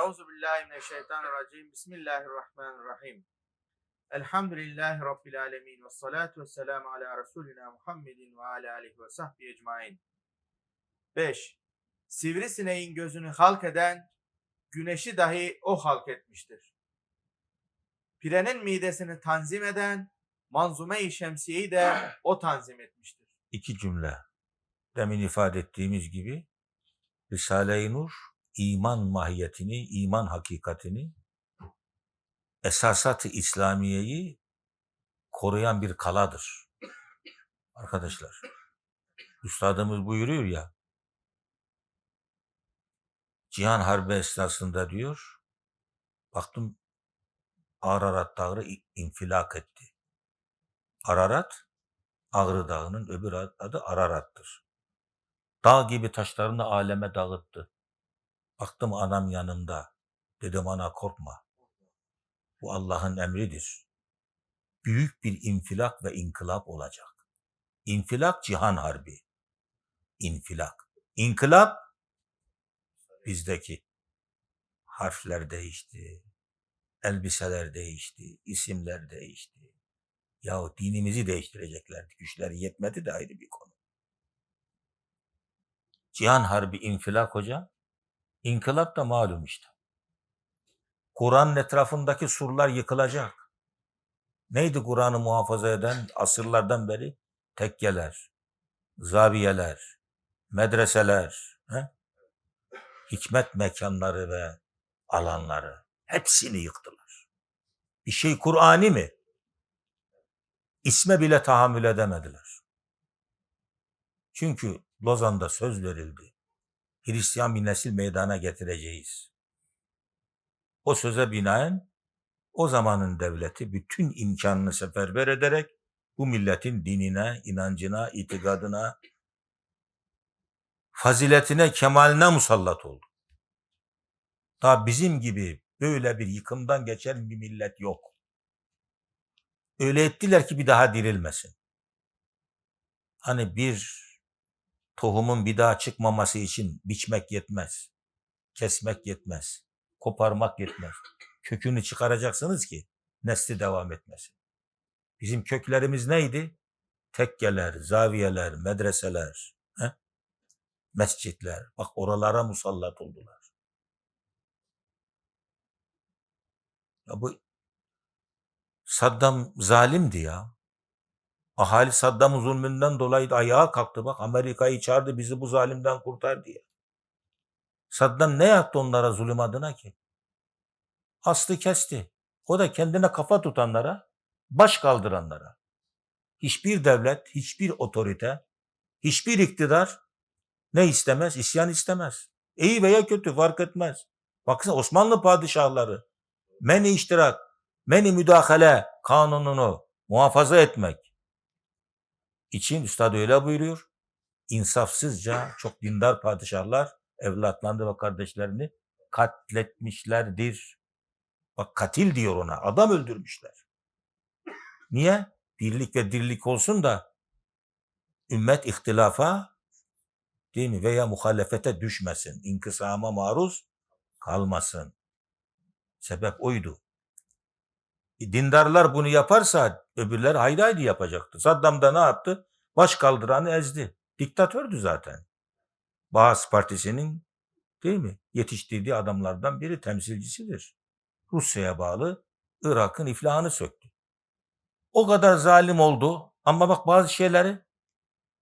Euzu billahi mineşşeytanirracim. Bismillahirrahmanirrahim. Elhamdülillahi Rabbil alemin. Ve salatu ve selamu ala Resulina Muhammedin ve ala alihi ve sahbihi ecmain. 5. Sivrisineğin gözünü halk eden, güneşi dahi o halk etmiştir. Pirenin midesini tanzim eden, manzume-i şemsiyeyi de o tanzim etmiştir. iki cümle. Demin ifade ettiğimiz gibi Risale-i Nur iman mahiyetini, iman hakikatini, esasat-ı İslamiye'yi koruyan bir kaladır. Arkadaşlar, Üstadımız buyuruyor ya, Cihan Harbi esnasında diyor, baktım Ararat Dağı infilak etti. Ararat, Ağrı Dağı'nın öbür adı Ararat'tır. Dağ gibi taşlarını aleme dağıttı. Baktım anam yanımda. Dedim ana korkma. Bu Allah'ın emridir. Büyük bir infilak ve inkılap olacak. İnfilak cihan harbi. İnfilak. İnkılap bizdeki harfler değişti. Elbiseler değişti. isimler değişti. Yahu dinimizi değiştireceklerdi. Güçleri yetmedi de ayrı bir konu. Cihan Harbi infilak hocam. İnkılap da malum işte. Kur'an'ın etrafındaki surlar yıkılacak. Neydi Kur'an'ı muhafaza eden asırlardan beri? Tekkeler, zaviyeler, medreseler, he? hikmet mekanları ve alanları. Hepsini yıktılar. Bir şey Kur'ani mi? İsme bile tahammül edemediler. Çünkü Lozan'da söz verildi. Hristiyan bir nesil meydana getireceğiz. O söze binaen o zamanın devleti bütün imkanını seferber ederek bu milletin dinine, inancına, itikadına, faziletine, kemaline musallat oldu. Daha bizim gibi böyle bir yıkımdan geçen bir millet yok. Öyle ettiler ki bir daha dirilmesin. Hani bir tohumun bir daha çıkmaması için biçmek yetmez. Kesmek yetmez. Koparmak yetmez. Kökünü çıkaracaksınız ki nesli devam etmesin. Bizim köklerimiz neydi? Tekkeler, zaviyeler, medreseler, he? mescitler. Bak oralara musallat oldular. Ya bu Saddam zalimdi ya. Ahali Saddam'ın zulmünden dolayı da ayağa kalktı. Bak Amerika'yı çağırdı bizi bu zalimden kurtar diye. Saddam ne yaptı onlara zulüm adına ki? Aslı kesti. O da kendine kafa tutanlara, baş kaldıranlara. Hiçbir devlet, hiçbir otorite, hiçbir iktidar ne istemez? İsyan istemez. İyi veya kötü fark etmez. Baksana Osmanlı padişahları men iştirak, meni müdahale kanununu muhafaza etmek için üstad öyle buyuruyor. İnsafsızca çok dindar padişahlar evlatlarını ve kardeşlerini katletmişlerdir. Bak katil diyor ona. Adam öldürmüşler. Niye? Birlik ve dirlik olsun da ümmet ihtilafa değil mi? Veya muhalefete düşmesin. İnkısama maruz kalmasın. Sebep oydu. E, dindarlar bunu yaparsa öbürler haydi haydi yapacaktı. Saddam da ne yaptı? Baş kaldıranı ezdi. Diktatördü zaten. Baas Partisi'nin değil mi? Yetiştirdiği adamlardan biri temsilcisidir. Rusya'ya bağlı Irak'ın iflahını söktü. O kadar zalim oldu ama bak bazı şeyleri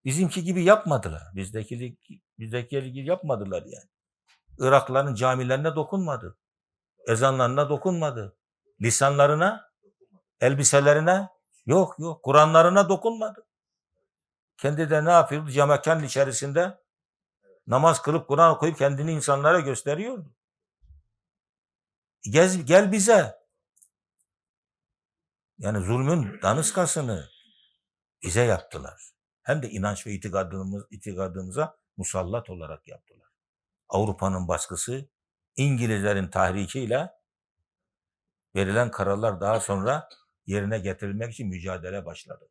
bizimki gibi yapmadılar. Bizdeki bizdeki gibi yapmadılar yani. Irakların camilerine dokunmadı. Ezanlarına dokunmadı. Lisanlarına elbiselerine yok yok Kur'anlarına dokunmadı. Kendi de ne yapıyordu? Camekan içerisinde namaz kılıp Kur'an okuyup kendini insanlara gösteriyordu. Gez, gel bize. Yani zulmün danışkasını bize yaptılar. Hem de inanç ve itikadımız, itikadımıza musallat olarak yaptılar. Avrupa'nın baskısı, İngilizlerin tahrikiyle verilen kararlar daha sonra yerine getirilmek için mücadele başladı.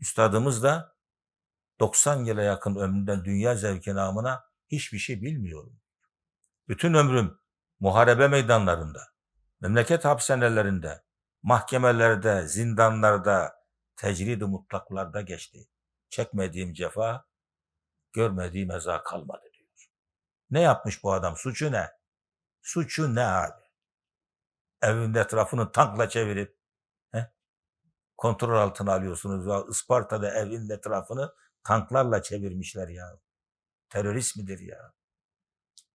Üstadımız da 90 yıla yakın ömründen dünya zevki namına hiçbir şey bilmiyorum. Bütün ömrüm muharebe meydanlarında, memleket hapishanelerinde, mahkemelerde, zindanlarda, tecrid-i mutlaklarda geçti. Çekmediğim cefa, görmediğim eza kalmadı diyor. Ne yapmış bu adam? Suçu ne? Suçu ne abi? Evin etrafını tankla çevirip? Kontrol altına alıyorsunuz. Ya Isparta'da evin etrafını tanklarla çevirmişler ya. Terörist midir ya?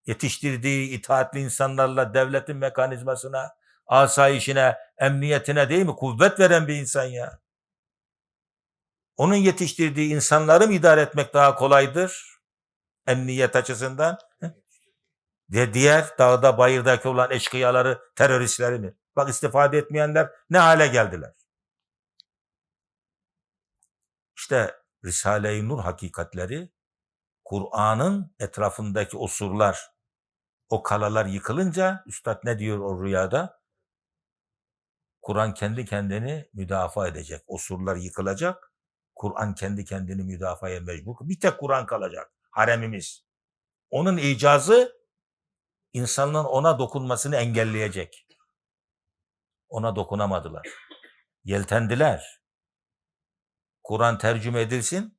Yetiştirdiği itaatli insanlarla devletin mekanizmasına, asayişine, emniyetine değil mi kuvvet veren bir insan ya. Onun yetiştirdiği insanları mı idare etmek daha kolaydır? Emniyet açısından. Ve diğer dağda bayırdaki olan eşkıyaları, teröristleri mi? Bak istifade etmeyenler ne hale geldiler? İşte Risale-i Nur hakikatleri Kur'an'ın etrafındaki o surlar, o kalalar yıkılınca Üstad ne diyor o rüyada? Kur'an kendi kendini müdafaa edecek. O surlar yıkılacak. Kur'an kendi kendini müdafaya mecbur. Bir tek Kur'an kalacak. Haremimiz. Onun icazı insanlığın ona dokunmasını engelleyecek. Ona dokunamadılar. Yeltendiler. Kur'an tercüme edilsin.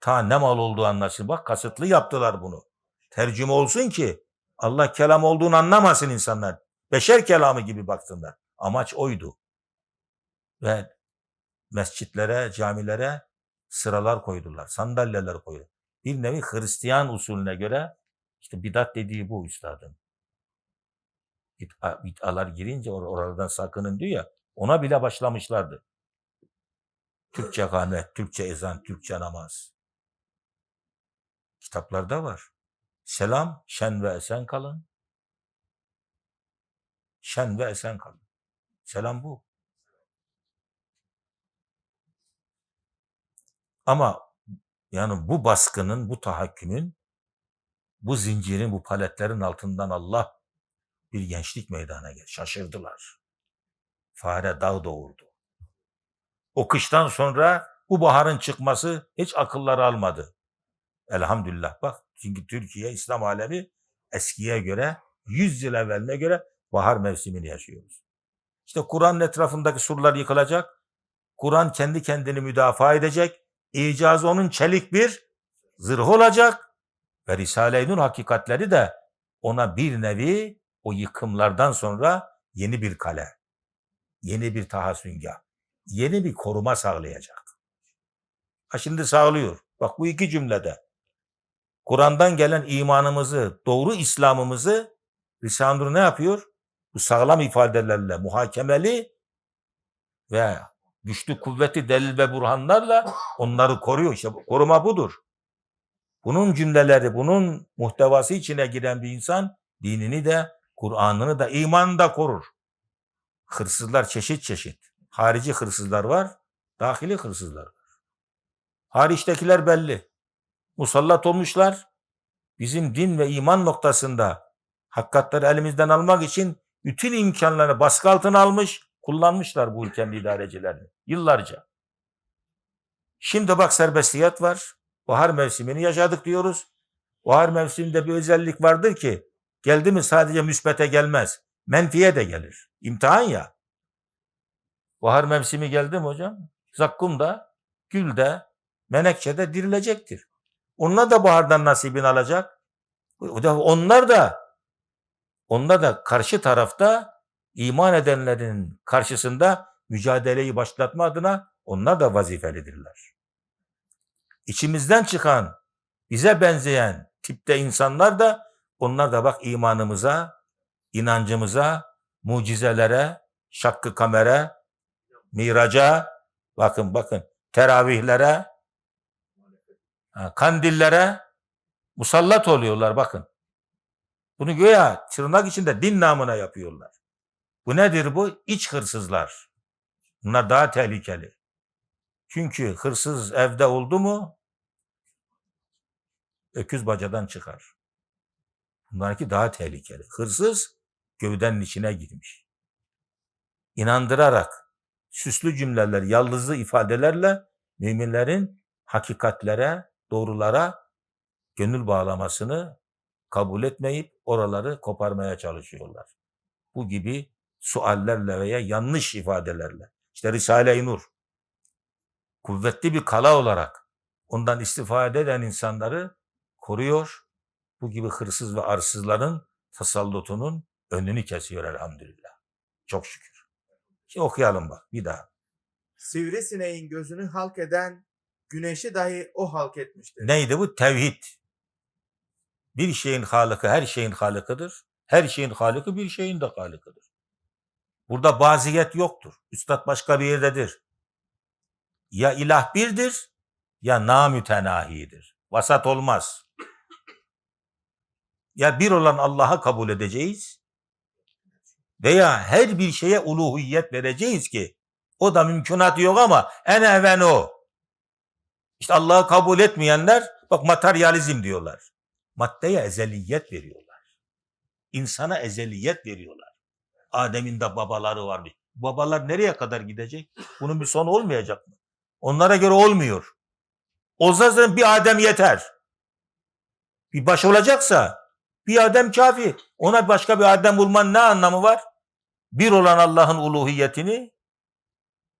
Ta ne mal olduğu anlaşılır. Bak kasıtlı yaptılar bunu. Tercüme olsun ki Allah kelam olduğunu anlamasın insanlar. Beşer kelamı gibi baksınlar. Amaç oydu. Ve mescitlere, camilere sıralar koydular. Sandalyeler koydular. Bir nevi Hristiyan usulüne göre işte bidat dediği bu üstadın. Bid'a, bid'alar girince or oralardan sakının diyor ya ona bile başlamışlardı. Türkçe kamet, Türkçe ezan, Türkçe namaz. Kitaplarda var. Selam, şen ve esen kalın. Şen ve esen kalın. Selam bu. Ama yani bu baskının, bu tahakkümün, bu zincirin, bu paletlerin altından Allah bir gençlik meydana geldi. Şaşırdılar. Fare dağ doğurdu. O kıştan sonra bu baharın çıkması hiç akılları almadı. Elhamdülillah bak. Çünkü Türkiye, İslam alemi eskiye göre, 100 yıl evveline göre bahar mevsimini yaşıyoruz. İşte Kur'an'ın etrafındaki surlar yıkılacak. Kur'an kendi kendini müdafaa edecek. İcazı onun çelik bir zırh olacak. Ve Risale-i Nur hakikatleri de ona bir nevi o yıkımlardan sonra yeni bir kale, yeni bir tahassüngah, yeni bir koruma sağlayacak. Ha şimdi sağlıyor. Bak bu iki cümlede. Kur'an'dan gelen imanımızı, doğru İslam'ımızı Risale-i ne yapıyor? Bu sağlam ifadelerle, muhakemeli ve güçlü kuvveti delil ve burhanlarla onları koruyor. İşte koruma budur. Bunun cümleleri, bunun muhtevası içine giren bir insan dinini de, Kur'an'ını da, imanını da korur. Hırsızlar çeşit çeşit. Harici hırsızlar var, dahili hırsızlar var. Hariçtekiler belli. Musallat olmuşlar. Bizim din ve iman noktasında hakikatleri elimizden almak için bütün imkanlarını baskı altına almış, kullanmışlar bu ülkenin idarecilerini. Yıllarca. Şimdi bak serbestiyet var. Bahar mevsimini yaşadık diyoruz. Bahar mevsiminde bir özellik vardır ki geldi mi sadece müsbete gelmez. Menfiye de gelir. İmtihan ya. Bahar mevsimi geldi mi hocam? Zakkum'da, Gül'de, Menekşe'de dirilecektir. Onlar da bahardan nasibini alacak. Onlar da onlar da karşı tarafta iman edenlerin karşısında mücadeleyi başlatma adına onlar da vazifelidirler. İçimizden çıkan, bize benzeyen tipte insanlar da onlar da bak imanımıza, inancımıza, mucizelere, şakkı kamera, miraca, bakın bakın teravihlere, kandillere musallat oluyorlar bakın. Bunu göya tırnak içinde din namına yapıyorlar. Bu nedir bu? İç hırsızlar. Bunlar daha tehlikeli. Çünkü hırsız evde oldu mu öküz bacadan çıkar. Bunlarki daha tehlikeli. Hırsız gövdenin içine girmiş. İnandırarak süslü cümleler, yaldızlı ifadelerle müminlerin hakikatlere, doğrulara gönül bağlamasını kabul etmeyip oraları koparmaya çalışıyorlar. Bu gibi suallerle veya yanlış ifadelerle. İşte Risale-i Nur kuvvetli bir kala olarak ondan istifade eden insanları koruyor. Bu gibi hırsız ve arsızların tasallutunun önünü kesiyor elhamdülillah. Çok şükür. Şimdi okuyalım bak bir daha. Sivrisineğin gözünü halk eden güneşi dahi o halk etmiştir. Neydi bu? Tevhid. Bir şeyin halıkı her şeyin halıkıdır. Her şeyin halıkı bir şeyin de halıkıdır. Burada baziyet yoktur. Üstad başka bir yerdedir. Ya ilah birdir ya namütenahidir. Vasat olmaz. Ya bir olan Allah'a kabul edeceğiz veya her bir şeye uluhiyet vereceğiz ki o da mümkünat yok ama en evven o. İşte Allah'ı kabul etmeyenler bak materyalizm diyorlar. Maddeye ezeliyet veriyorlar. İnsana ezeliyet veriyorlar. Adem'in de babaları varmış. Babalar nereye kadar gidecek? Bunun bir sonu olmayacak mı? Onlara göre olmuyor. O zaman bir Adem yeter. Bir baş olacaksa bir Adem kafi. Ona başka bir Adem bulman ne anlamı var? Bir olan Allah'ın uluhiyetini,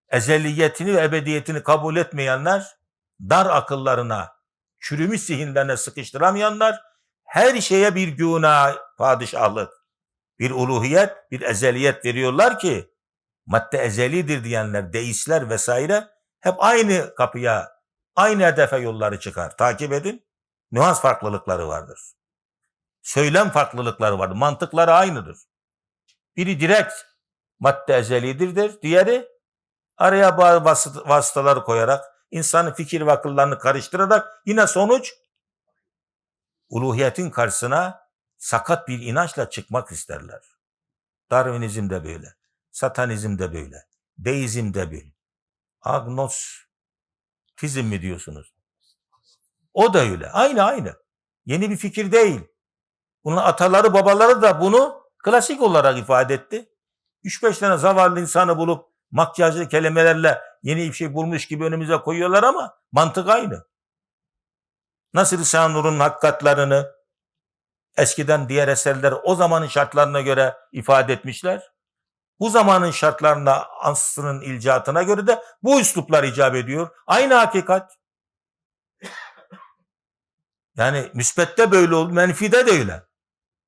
ezeliyetini ve ebediyetini kabul etmeyenler, dar akıllarına, çürümüş zihinlerine sıkıştıramayanlar, her şeye bir güna padişahlık, bir uluhiyet, bir ezeliyet veriyorlar ki, madde ezelidir diyenler, deistler vesaire, hep aynı kapıya, aynı hedefe yolları çıkar. Takip edin. Nüans farklılıkları vardır. Söylem farklılıkları vardır. Mantıkları aynıdır. Biri direkt madde ezelidir der. Diğeri araya bazı vasıt- vasıtaları koyarak, insanın fikir ve akıllarını karıştırarak yine sonuç uluhiyetin karşısına sakat bir inançla çıkmak isterler. Darwinizm de böyle. Satanizm de böyle. Deizm de böyle. Agnostizm mi diyorsunuz? O da öyle. Aynı aynı. Yeni bir fikir değil. Bunun ataları babaları da bunu klasik olarak ifade etti. 3-5 tane zavallı insanı bulup makyajlı kelimelerle yeni bir şey bulmuş gibi önümüze koyuyorlar ama mantık aynı. Nasıl Risale-i Nur'un hakikatlarını eskiden diğer eserler o zamanın şartlarına göre ifade etmişler. Bu zamanın şartlarına, asrının ilcatına göre de bu üsluplar icap ediyor. Aynı hakikat. Yani müsbette böyle oldu, menfide de öyle.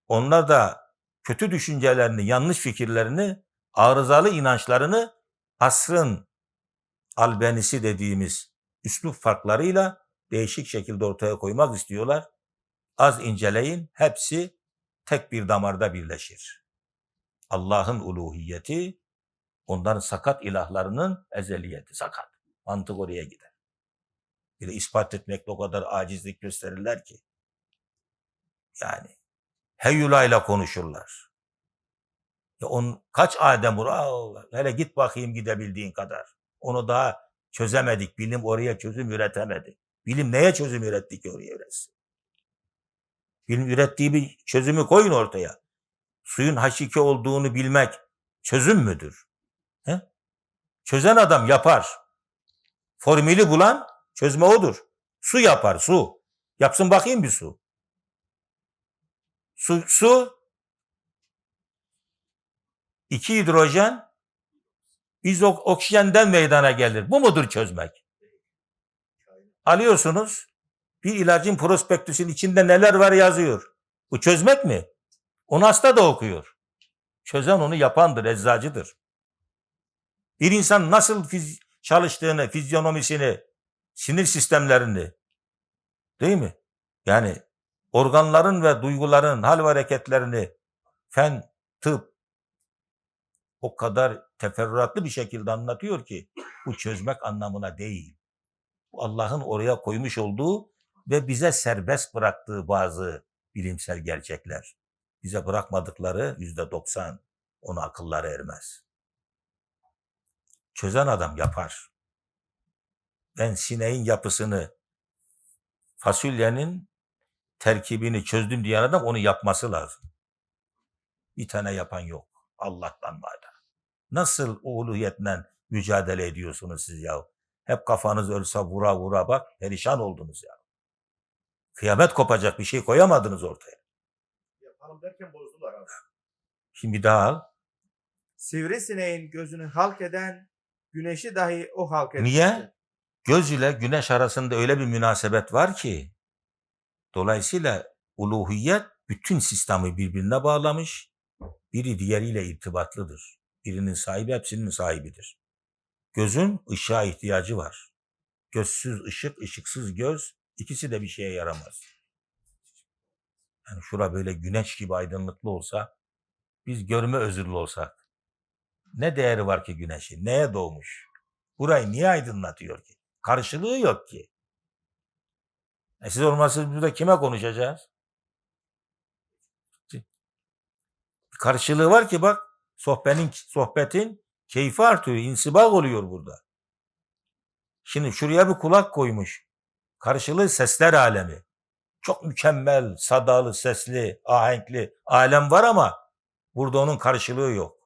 Onlar da kötü düşüncelerini, yanlış fikirlerini, arızalı inançlarını asrın albenisi dediğimiz üslup farklarıyla değişik şekilde ortaya koymak istiyorlar. Az inceleyin, hepsi tek bir damarda birleşir. Allah'ın uluhiyeti, onların sakat ilahlarının ezeliyeti sakat. Mantık oraya gider. Bir ispat etmekle o kadar acizlik gösterirler ki. Yani heyulayla konuşurlar. Ya on, kaç Adem? Allah, hele git bakayım gidebildiğin kadar. Onu daha çözemedik. Bilim oraya çözüm üretemedi. Bilim neye çözüm üretti ki oraya üretsin? Bilim ürettiği bir çözümü koyun ortaya. Suyun hakiki olduğunu bilmek çözüm müdür? He? Çözen adam yapar. Formülü bulan çözme odur. Su yapar, su. Yapsın bakayım bir su. Su, su iki hidrojen biz oksijenden meydana gelir. Bu mudur çözmek? Alıyorsunuz bir ilacın prospektüsün içinde neler var yazıyor. Bu çözmek mi? Onu hasta da okuyor. Çözen onu yapandır, eczacıdır. Bir insan nasıl fiz- çalıştığını, fizyonomisini, sinir sistemlerini değil mi? Yani organların ve duyguların hal ve hareketlerini fen, tıp o kadar teferruatlı bir şekilde anlatıyor ki bu çözmek anlamına değil. Bu Allah'ın oraya koymuş olduğu ve bize serbest bıraktığı bazı bilimsel gerçekler. Bize bırakmadıkları yüzde doksan onu akılları ermez. Çözen adam yapar. Ben sineğin yapısını, fasulyenin terkibini çözdüm diyen adam onu yapması lazım. Bir tane yapan yok. Allah'tan var. Nasıl uluhiyetle mücadele ediyorsunuz siz ya? Hep kafanız ölse vura vura bak perişan oldunuz ya. Kıyamet kopacak bir şey koyamadınız ortaya. akıl derken bozdular abi. Şimdi daha al. Sivrisineğin gözünü halk eden güneşi dahi o halk etmiştir. Niye? Göz ile güneş arasında öyle bir münasebet var ki dolayısıyla uluhiyet bütün sistemi birbirine bağlamış. Biri diğeriyle irtibatlıdır. Birinin sahibi hepsinin sahibidir. Gözün ışığa ihtiyacı var. Gözsüz ışık, ışıksız göz ikisi de bir şeye yaramaz. Yani şura böyle güneş gibi aydınlıklı olsa, biz görme özürlü olsak, ne değeri var ki güneşin? Neye doğmuş? Burayı niye aydınlatıyor ki? Karşılığı yok ki. E siz olmazsa burada kime konuşacağız? Karşılığı var ki bak sohbetin, sohbetin keyfi artıyor, insibak oluyor burada. Şimdi şuraya bir kulak koymuş. Karşılığı sesler alemi. Çok mükemmel, sadalı, sesli, ahenkli alem var ama burada onun karşılığı yok.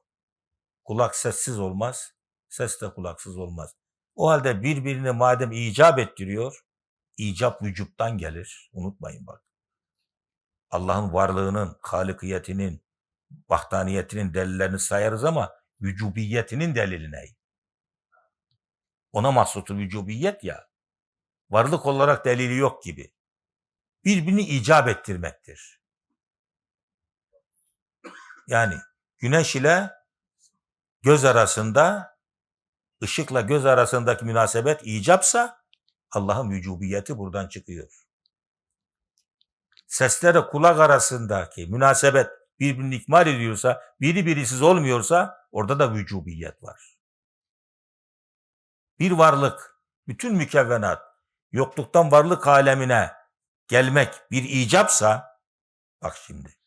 Kulak sessiz olmaz, ses de kulaksız olmaz. O halde birbirini madem icap ettiriyor, icap vücuttan gelir. Unutmayın bak. Allah'ın varlığının, halikiyetinin, vahdaniyetinin delillerini sayarız ama vücubiyetinin delili ne? Ona mahsutu vücubiyet ya. Varlık olarak delili yok gibi. Birbirini icap ettirmektir. Yani güneş ile göz arasında ışıkla göz arasındaki münasebet icapsa Allah'ın vücubiyeti buradan çıkıyor. Sesle kulak arasındaki münasebet birbirini ikmal ediyorsa, biri birisiz olmuyorsa orada da vücubiyet var. Bir varlık, bütün mükevvenat, yokluktan varlık alemine gelmek bir icapsa, bak şimdi,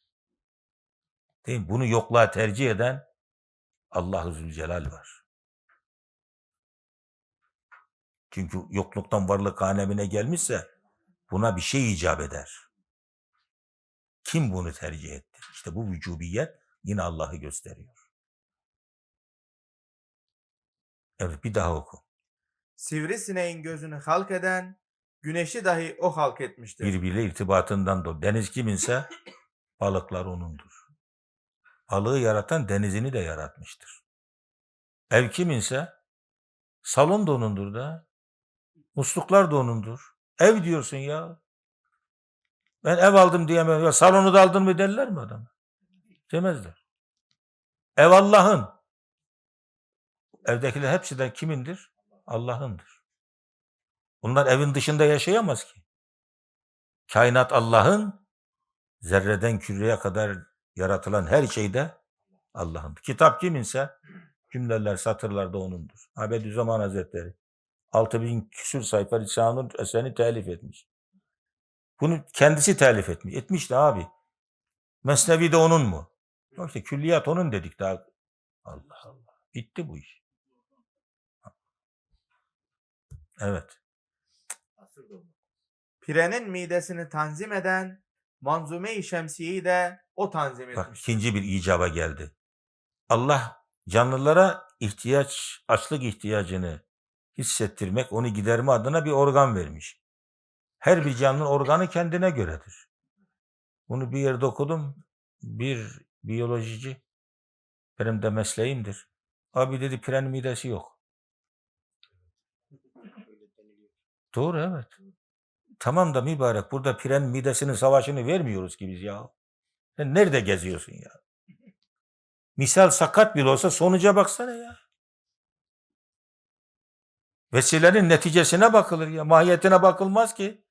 değil mi? bunu yokluğa tercih eden Allah-u Zülcelal var. Çünkü yokluktan varlık alemine gelmişse buna bir şey icap eder. Kim bunu tercih etti? İşte bu vücubiyet yine Allah'ı gösteriyor. Evet bir daha oku. Sivrisineğin gözünü halk eden güneşi dahi o halk etmiştir. Birbiriyle irtibatından dolayı. Deniz kiminse balıklar onundur. Balığı yaratan denizini de yaratmıştır. Ev kiminse salon da onundur da. Musluklar da onundur. Ev diyorsun ya. Ben ev aldım diyemem. Ya salonu da aldın mı derler mi adama? Demezler. Ev Allah'ın. Evdekiler hepsi de kimindir? Allah'ındır. Bunlar evin dışında yaşayamaz ki. Kainat Allah'ın, zerreden küreye kadar yaratılan her şeyde Allah'ın. Kitap kiminse cümleler, satırlar da onundur. Abedüzzaman Hazretleri 6000 küsür sayfa Risale-i eserini telif etmiş. Bunu kendisi telif etmiş. Etmiş de abi. Mesnevi de onun mu? Yok işte külliyat onun dedik daha. Allah Allah. Bitti bu iş. Evet. Pirenin midesini tanzim eden Manzume-i Şemsiye'yi de o tanzim Bak etmiştir. ikinci bir icaba geldi. Allah canlılara ihtiyaç, açlık ihtiyacını hissettirmek, onu giderme adına bir organ vermiş. Her bir canlının organı kendine göredir. Bunu bir yerde okudum. Bir biyolojici, benim de mesleğimdir. Abi dedi piren midesi yok. Doğru evet. Tamam da mübarek burada piren midesinin savaşını vermiyoruz ki biz ya. Sen nerede geziyorsun ya? Misal sakat bile olsa sonuca baksana ya. Vesilenin neticesine bakılır ya. Mahiyetine bakılmaz ki.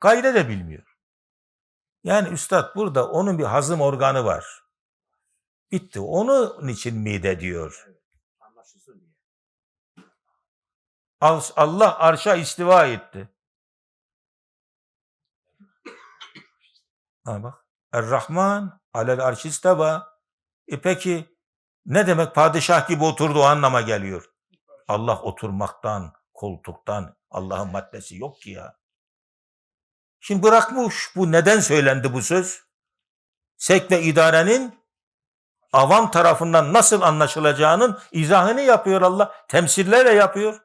Gayre de bilmiyor. Yani üstad burada onun bir hazım organı var. Bitti. Onun için mide diyor. Allah arşa istiva etti. Ha bak. Er-Rahman alel arş isteva. E peki ne demek padişah gibi oturdu o anlama geliyor. Allah oturmaktan, koltuktan Allah'ın maddesi yok ki ya. Şimdi bırakmış bu neden söylendi bu söz? Sek ve idarenin avam tarafından nasıl anlaşılacağının izahını yapıyor Allah. Temsillerle yapıyor.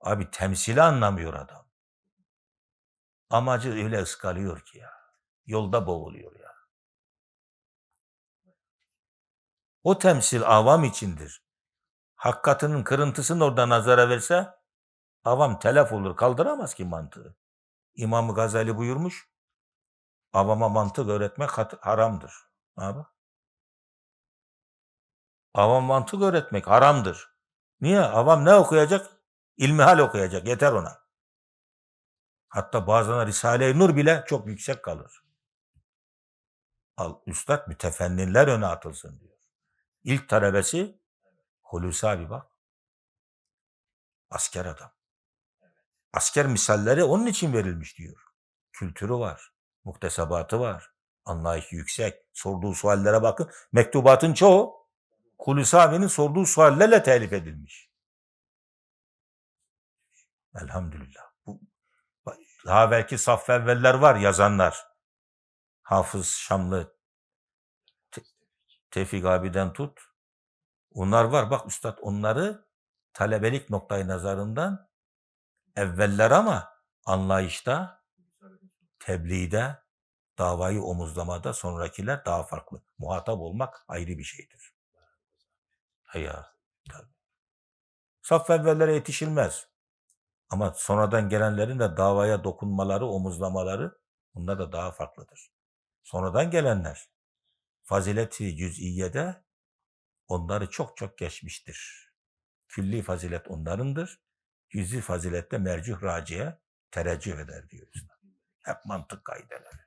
Abi temsili anlamıyor adam. Amacı öyle ıskalıyor ki ya. Yolda boğuluyor ya. O temsil avam içindir. Hakikatinin kırıntısını orada nazara verse avam telef olur. Kaldıramaz ki mantığı. İmam Gazali buyurmuş. Avama mantık öğretmek haramdır. Abi. Avam mantık öğretmek haramdır. Niye? Avam ne okuyacak? İlmihal okuyacak. Yeter ona. Hatta bazen Risale-i Nur bile çok yüksek kalır. Al, Üstad mütefenninler öne atılsın diyor. İlk talebesi Hulusi abi bak. Asker adam. Asker misalleri onun için verilmiş diyor. Kültürü var. Muktesebatı var. Anlayışı yüksek. Sorduğu suallere bakın. Mektubatın çoğu Hulusi abinin sorduğu suallerle telif edilmiş. Elhamdülillah. Bu, daha belki saf evveller var yazanlar. Hafız Şamlı, Te- Tevfik abiden tut. Onlar var. Bak üstad onları talebelik noktayı nazarından evveller ama anlayışta, tebliğde, davayı omuzlamada sonrakiler daha farklı. Muhatap olmak ayrı bir şeydir. Ya. Saf evvellere yetişilmez. Ama sonradan gelenlerin de davaya dokunmaları, omuzlamaları bunlar da daha farklıdır. Sonradan gelenler fazileti cüz'iyede onları çok çok geçmiştir. Külli fazilet onlarındır. Cüz'i fazilette mercih raciye tereccüh eder diyor Üstad. Hep mantık kaideleri.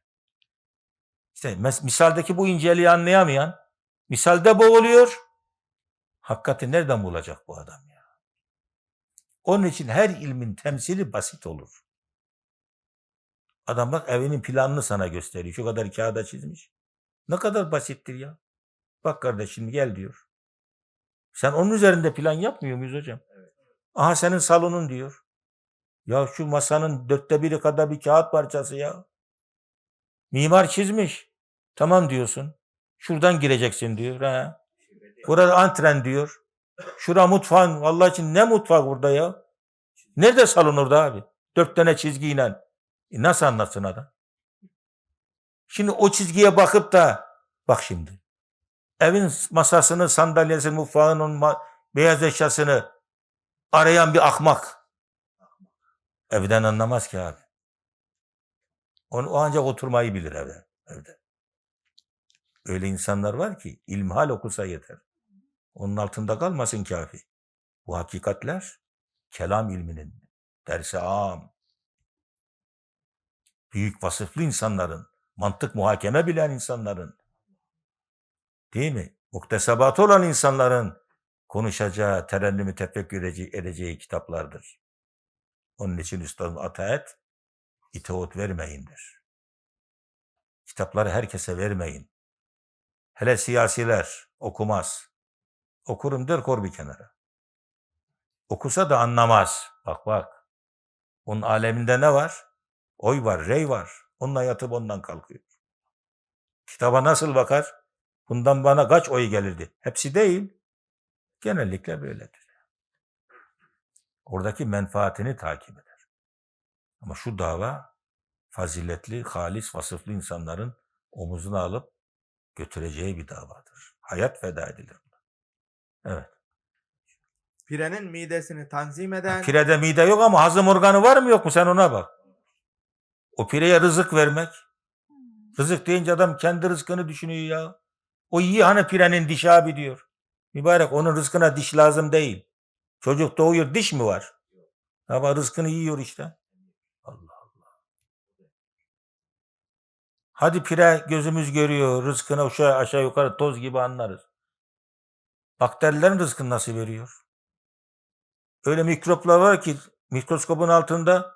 İşte misaldeki bu inceliği anlayamayan misalde boğuluyor. Hakikati nereden bulacak bu adam ya? Onun için her ilmin temsili basit olur. Adam bak evinin planını sana gösteriyor. Şu kadar kağıda çizmiş. Ne kadar basittir ya. Bak kardeşim gel diyor. Sen onun üzerinde plan yapmıyor muyuz hocam? Aha senin salonun diyor. Ya şu masanın dörtte biri kadar bir kağıt parçası ya. Mimar çizmiş. Tamam diyorsun. Şuradan gireceksin diyor. Ha. Burada antren diyor. Şura mutfağın. Allah için ne mutfak burada ya? Nerede salon orada abi? Dört tane çizgiyle. E nasıl anlatsın adam? Şimdi o çizgiye bakıp da bak şimdi. Evin masasını, sandalyesini, mutfağının beyaz eşyasını arayan bir ahmak. Evden anlamaz ki abi. Onu, o ancak oturmayı bilir evde. evde. Öyle insanlar var ki ilmihal okusa yeter. Onun altında kalmasın kafi. Bu hakikatler kelam ilminin dersi am. Büyük vasıflı insanların, mantık muhakeme bilen insanların, değil mi? Muktesebatı olan insanların konuşacağı, terennümü tefekkür edeceği, edeceği kitaplardır. Onun için üstadın ataet, itaat vermeyindir. Kitapları herkese vermeyin. Hele siyasiler okumaz. Okurum der kor bir kenara. Okusa da anlamaz. Bak bak. Onun aleminde ne var? Oy var, rey var. Onunla yatıp ondan kalkıyor. Kitaba nasıl bakar? Bundan bana kaç oy gelirdi? Hepsi değil. Genellikle böyledir. Oradaki menfaatini takip eder. Ama şu dava faziletli, halis, vasıflı insanların omuzuna alıp götüreceği bir davadır. Hayat feda edilir. Evet. Pirenin midesini tanzim eden Pirede mide yok ama hazım organı var mı yok mu sen ona bak. O pireye rızık vermek. Rızık deyince adam kendi rızkını düşünüyor ya. O iyi hani pirenin dişi abi diyor. Mübarek onun rızkına diş lazım değil. Çocuk doğuyor diş mi var? Ama rızkını yiyor işte. Allah Allah. Hadi pire gözümüz görüyor. Rızkını aşağı, aşağı yukarı toz gibi anlarız. Bakterilerin rızkını nasıl veriyor? Öyle mikroplar var ki mikroskopun altında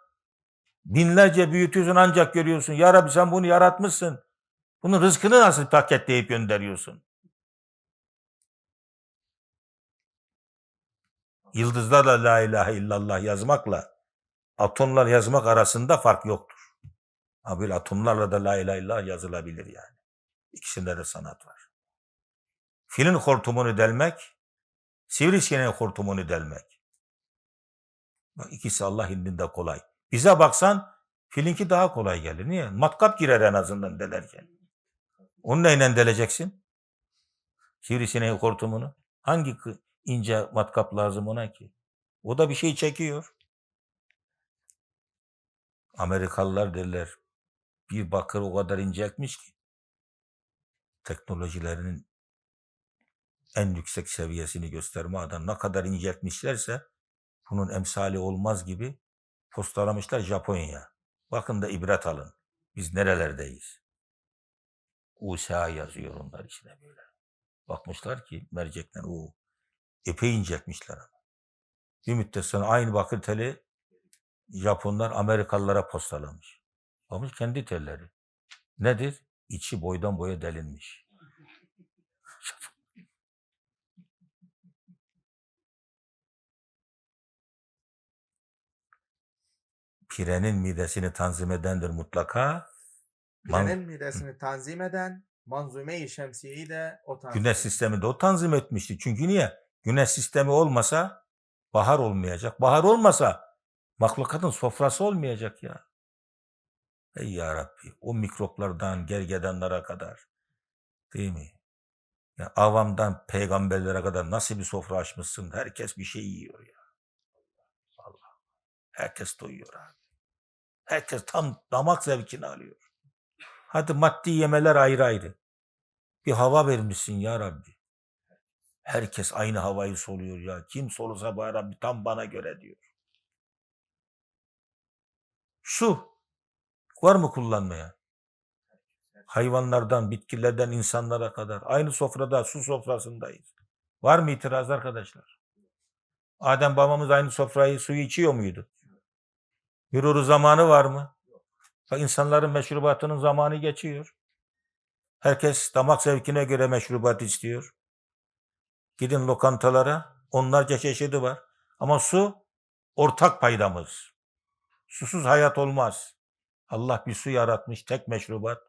binlerce büyütüyorsun ancak görüyorsun. Ya Rabbi sen bunu yaratmışsın. Bunun rızkını nasıl paketleyip gönderiyorsun? Yıldızlarla la ilahe illallah yazmakla atomlar yazmak arasında fark yoktur. Ha böyle atomlarla da la ilahe illallah yazılabilir yani. İkisinde de sanat var. Filin hortumunu delmek, sivrisineğin hortumunu delmek. Bak ikisi Allah indinde kolay. Bize baksan filinki daha kolay gelir. Niye? Matkap girer en azından delerken. Onu neyle deleceksin? Sivrisineğin hortumunu. Hangi ince matkap lazım ona ki? O da bir şey çekiyor. Amerikalılar derler bir bakır o kadar inceltmiş ki teknolojilerinin en yüksek seviyesini gösterme adına ne kadar inceltmişlerse bunun emsali olmaz gibi postalamışlar Japonya. Bakın da ibret alın. Biz nerelerdeyiz? USA yazıyor onlar içine böyle. Bakmışlar ki mercekten o epey inceltmişler. Bir müddet sonra aynı bakır teli Japonlar Amerikalılara postalamış. Bakmış kendi telleri. Nedir? İçi boydan boya delinmiş. Pirenin midesini tanzim edendir mutlaka. Man- Pirenin midesini tanzim eden Manzume-i Şemsiye'yi de o tanzim Güneş sistemi de o tanzim etmişti. Çünkü niye? Güneş sistemi olmasa bahar olmayacak. Bahar olmasa mahlukatın sofrası olmayacak ya. Ey ya Rabbi o mikroplardan gergedanlara kadar değil mi? Ya avamdan peygamberlere kadar nasıl bir sofra açmışsın? Herkes bir şey yiyor ya. Allah. Herkes doyuyor abi. Herkes tam damak zevkini alıyor. Hadi maddi yemeler ayrı ayrı. Bir hava vermişsin ya Rabbi. Herkes aynı havayı soluyor ya. Kim solusa bu Rabbi tam bana göre diyor. Su. Var mı kullanmaya? Hayvanlardan, bitkilerden, insanlara kadar. Aynı sofrada, su sofrasındayız. Var mı itiraz arkadaşlar? Adem babamız aynı sofrayı, suyu içiyor muydu? Yürürü zamanı var mı? Bak insanların meşrubatının zamanı geçiyor. Herkes damak zevkine göre meşrubat istiyor. Gidin lokantalara, onlarca çeşidi var. Ama su ortak paydamız. Susuz hayat olmaz. Allah bir su yaratmış, tek meşrubat.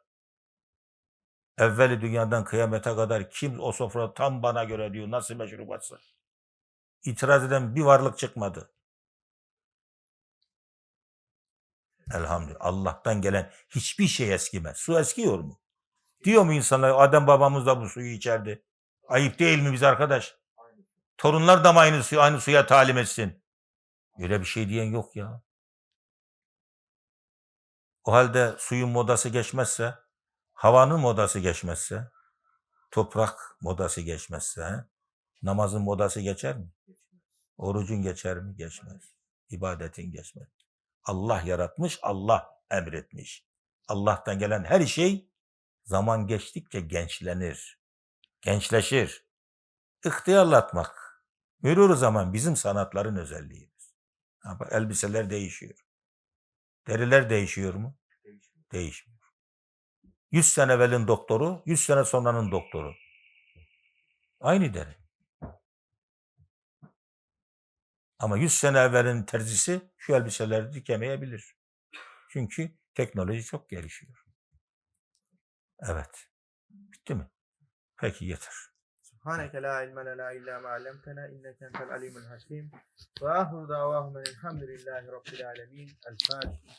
Evveli dünyadan kıyamete kadar kim o sofra tam bana göre diyor, nasıl meşrubatsa. İtiraz eden bir varlık çıkmadı. Elhamdülillah. Allah'tan gelen hiçbir şey eskimez. Su eskiyor mu? Diyor mu insanlar Adem babamız da bu suyu içerdi. Ayıp değil mi biz arkadaş? Torunlar da mı aynı, suyu, aynı suya talim etsin? Öyle bir şey diyen yok ya. O halde suyun modası geçmezse, havanın modası geçmezse, toprak modası geçmezse, namazın modası geçer mi? Orucun geçer mi? Geçmez. İbadetin geçmez. Allah yaratmış, Allah emretmiş. Allah'tan gelen her şey zaman geçtikçe gençlenir. Gençleşir. İhtiyarlatmak. Mürür zaman bizim sanatların bak, elbiseler değişiyor. Deriler değişiyor mu? Değişmiyor. 100 sene evvelin doktoru, 100 sene sonranın doktoru. Aynı deri. Ama 100 sene evvelin terzisi şu elbiseleri dikemeyebilir. Çünkü teknoloji çok gelişiyor. Evet. Bitti mi? Peki yeter. Subhaneke la ilme lena illa ma allamtena inneke entel alimul hakim. Ve ahru davahum elhamdülillahi rabbil alemin. El Fatiha.